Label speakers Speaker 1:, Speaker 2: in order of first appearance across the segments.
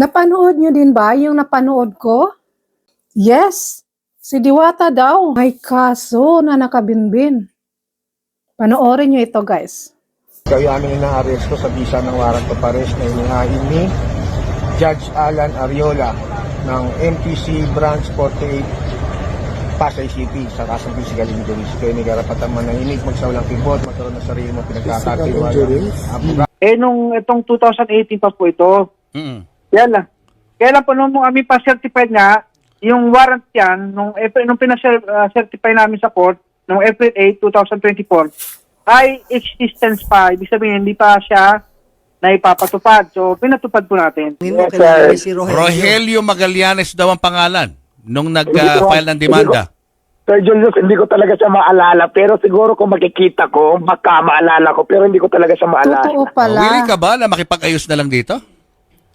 Speaker 1: Napanood nyo din ba yung napanood ko? Yes, si Diwata daw. May kaso na nakabinbin. Panoorin nyo ito guys.
Speaker 2: Kayo aming inaaresto sa bisa ng warrant of arrest na inihain ni Judge Alan Ariola ng MPC Branch 48 Pasay City sa kasong physical injuries. Kayo may karapatan manahimik, magsawlang kibot, magkaroon ng sarili mo pinagkakatiwala.
Speaker 3: Eh, nung itong 2018 pa po ito,
Speaker 4: Mm.
Speaker 3: Yan lang. Kaya lang po, nung kami pa-certified nga, yung warrant yan, nung, nung pina-certify namin sa court, nung April 8, 2024, ay existence pa. Ibig sabihin, hindi pa siya na ipapatupad. So, pinatupad po natin.
Speaker 5: Hindi mo kilala si Rogelio.
Speaker 4: Rogelio Magallanes daw ang pangalan nung nag-file ng demanda.
Speaker 6: Sir Julius, hindi ko talaga siya maalala. Pero siguro kung makikita ko, baka maalala ko. Pero hindi ko talaga siya maalala.
Speaker 1: Totoo pala.
Speaker 4: willing ka ba na makipag-ayos na lang dito?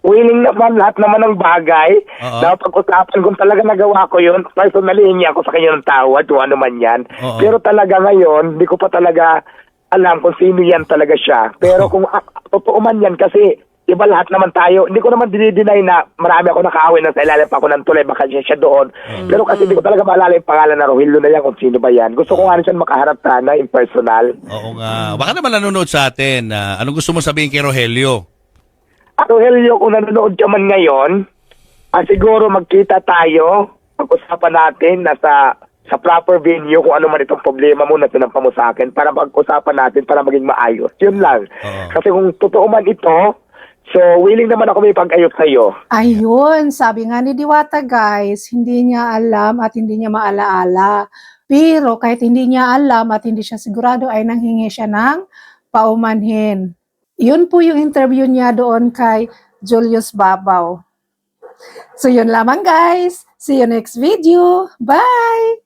Speaker 6: Willing naman lahat naman ng bagay.
Speaker 4: Oo.
Speaker 6: Na pag-usapan kung talaga nagawa ko yun, personally hingi ako sa kanya ng tawad kung ano man yan.
Speaker 4: Oo.
Speaker 6: Pero talaga ngayon, hindi ko pa talaga alam kung sino yan talaga siya. Pero kung ah, totoo man yan kasi iba lahat naman tayo. Hindi ko naman dinideny na marami ako nakaawin na sa ilalim pa ako ng tulay, baka siya, siya doon. Pero kasi hindi ko talaga maalala yung pangalan na Rogelio na yan kung sino ba yan. Gusto ko nga rin siya makaharap sana in personal.
Speaker 4: Oo nga. Baka naman nanonood sa atin. ah, anong gusto mo sabihin kay Rogelio?
Speaker 6: Rogelio, kung nanonood ka man ngayon, ah, siguro magkita tayo, pag-usapan natin na sa, sa proper venue kung ano man itong problema mo na tinampa mo sa akin para pag-usapan natin para maging maayos. Yun lang.
Speaker 4: Oo.
Speaker 6: Kasi kung totoo man ito, so willing naman ako may pag-ayos sa'yo.
Speaker 1: Ayun, sabi nga ni Diwata guys, hindi niya alam at hindi niya maalaala. Pero kahit hindi niya alam at hindi siya sigurado ay nanghingi siya ng paumanhin. Yun po yung interview niya doon kay Julius Babaw. So yun lamang guys. See you next video. Bye!